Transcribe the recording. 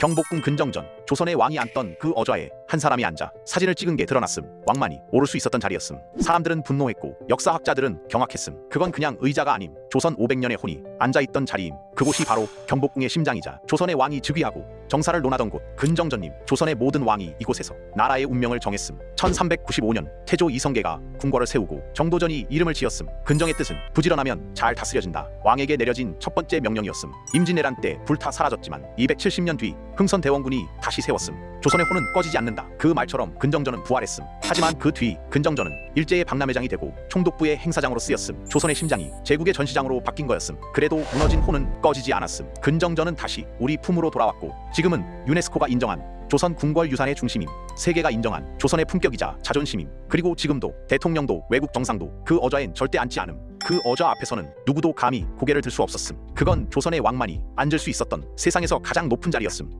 경복궁 근정전 조선의 왕이 앉던 그 어좌에 한 사람이 앉아 사진을 찍은 게 드러났음. 왕만이 오를 수 있었던 자리였음. 사람들은 분노했고 역사학자들은 경악했음. 그건 그냥 의자가 아님. 조선 500년의 혼이 앉아있던 자리임. 그곳이 바로 경복궁의 심장이자 조선의 왕이 즉위하고 정사를 논하던 곳 근정전님. 조선의 모든 왕이 이곳에서 나라의 운명을 정했음 1395년 태조 이성계가 궁궐을 세우고 정도전이 이름을 지었음. 근정의 뜻은 부지런하면 잘 다스려진다. 왕에게 내려진 첫 번째 명령이었음. 임진왜란 때 불타 사라졌지만 270년 뒤 흥선대원군이 다시 세웠음. 조선의 혼은 꺼지지 않는다. 그 말처럼 근정전은 부활했음. 하지만 그 뒤 근정전은 일제의 박람회장이 되고 총독부의 행사장으로 쓰였음. 조선의 심장이 제국의 전시장으로 바뀐 거였음. 그래도 무너진 혼은 꺼지지 않았음. 근정전은 다시 우리 품으로 돌아왔고 지금은 유네스코가 인정한 조선 궁궐 유산의 중심임 세계가 인정한 조선의 품격이자 자존심임 그리고 지금도 대통령도 외국 정상도 그 어좌엔 절대 앉지 않음. 그 어좌 앞에서는 누구도 감히 고개를 들 수 없었음. 그건 조선의 왕만이 앉을 수 있었던 세상에서 가장 높은 자리였음